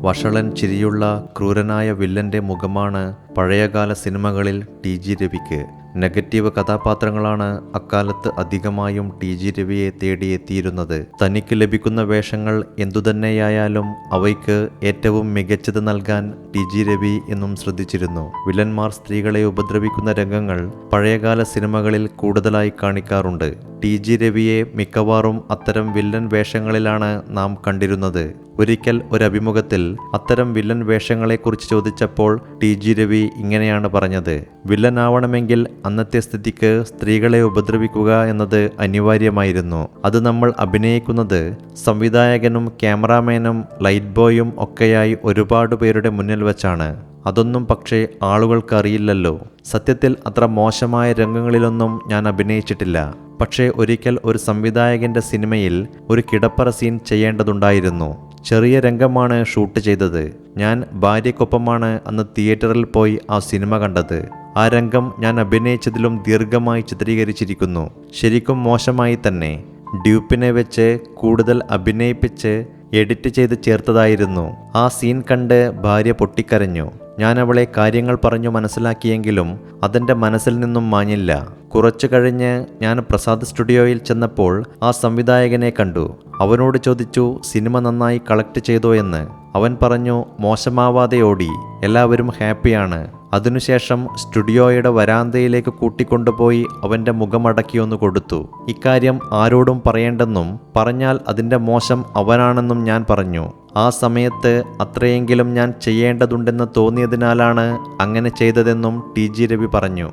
വഷളൻ ചിരിയുള്ള ക്രൂരനായ വില്ലന്റെ മുഖമാണ് പഴയകാല സിനിമകളിൽ ടി ജി രവിക്ക്. നെഗറ്റീവ് കഥാപാത്രങ്ങളാണ് അക്കാലത്ത് അധികമായും ടി ജി രവിയെ തേടിയെത്തിയിരുന്നത്. തനിക്ക് ലഭിക്കുന്ന വേഷങ്ങൾ എന്തുതന്നെയായാലും അവയ്ക്ക് ഏറ്റവും മികച്ചത് നൽകാൻ ടി ജി രവി എന്നും ശ്രദ്ധിച്ചിരുന്നു. വില്ലന്മാർ സ്ത്രീകളെ ഉപദ്രവിക്കുന്ന രംഗങ്ങൾ പഴയകാല സിനിമകളിൽ കൂടുതലായി കാണിക്കാറുണ്ട്. ടി ജി രവിയെ മിക്കവാറും അത്തരം വില്ലൻ വേഷങ്ങളിലാണ് നാം കണ്ടിരുന്നത്. ഒരിക്കൽ ഒരു അഭിമുഖത്തിൽ അത്തരം വില്ലൻ വേഷങ്ങളെക്കുറിച്ച് ചോദിച്ചപ്പോൾ ടി ജി രവി ഇങ്ങനെയാണ് പറഞ്ഞത്. വില്ലനാവണമെങ്കിൽ അന്നത്തെ സ്ഥിതിക്ക് സ്ത്രീകളെ ഉപദ്രവിക്കുക എന്നത് അനിവാര്യമായിരുന്നു. അത് നമ്മൾ അഭിനയിക്കുന്നത് സംവിധായകനും ക്യാമറാമാനും ലൈറ്റ് ബോയും ഒക്കെയായി ഒരുപാട് പേരുടെ മുന്നിൽ വെച്ചാണ്. അതൊന്നും പക്ഷേ ആളുകൾക്കറിയില്ലല്ലോ. സത്യത്തിൽ അത്ര മോശമായ രംഗങ്ങളിലൊന്നും ഞാൻ അഭിനയിച്ചിട്ടില്ല. പക്ഷേ ഒരിക്കൽ ഒരു സംവിധായകന്റെ സിനിമയിൽ ഒരു കിടപ്പറ സീൻ ചെയ്യേണ്ടതുണ്ടായിരുന്നു. ചെറിയ രംഗമാണ് ഷൂട്ട് ചെയ്തത്. ഞാൻ ഭാര്യയ്ക്കൊപ്പമാണ് അന്ന് തിയേറ്ററിൽ പോയി ആ സിനിമ കണ്ടത്. ആ രംഗം ഞാൻ അഭിനയിച്ചതിലും ദീർഘമായി ചിത്രീകരിച്ചിരിക്കുന്നു. ശരിക്കും മോശമായി തന്നെ. ഡ്യൂപ്പിനെ വെച്ച് കൂടുതൽ അഭിനയിപ്പിച്ച് എഡിറ്റ് ചെയ്ത് ചേർത്തതായിരുന്നു. ആ സീൻ കണ്ട് ഭാര്യ പൊട്ടിക്കരഞ്ഞു. ഞാൻ അവളെ കാര്യങ്ങൾ പറഞ്ഞു മനസ്സിലാക്കിയെങ്കിലും അതെന്റെ മനസ്സിൽ നിന്നും മാഞ്ഞില്ല. കുറച്ചു കഴിഞ്ഞ് ഞാൻ പ്രസാദ് സ്റ്റുഡിയോയിൽ ചെന്നപ്പോൾ ആ സംവിധായകനെ കണ്ടു. അവനോട് ചോദിച്ചു സിനിമ നന്നായി കളക്ട് ചെയ്തോ എന്ന്? അവൻ പറഞ്ഞു മോശമാവാതെ ഓടി എല്ലാവരും ഹാപ്പിയാണ്. അതിനുശേഷം സ്റ്റുഡിയോയുടെ വരാന്തയിലേക്ക് കൂട്ടിക്കൊണ്ടുപോയി അവന്റെ മുഖമടക്കിയൊന്ന് കൊടുത്തു. ഇക്കാര്യം ആരോടും പറയേണ്ടെന്നും പറഞ്ഞാൽ അതിന്റെ മോശം അവനാണെന്നും ഞാൻ പറഞ്ഞു. ആ സമയത്ത് അത്രയെങ്കിലും ഞാൻ ചെയ്യേണ്ടതുണ്ടെന്ന് തോന്നിയതിനാലാണ് അങ്ങനെ ചെയ്തതെന്നും ടി ജി രവി പറഞ്ഞു.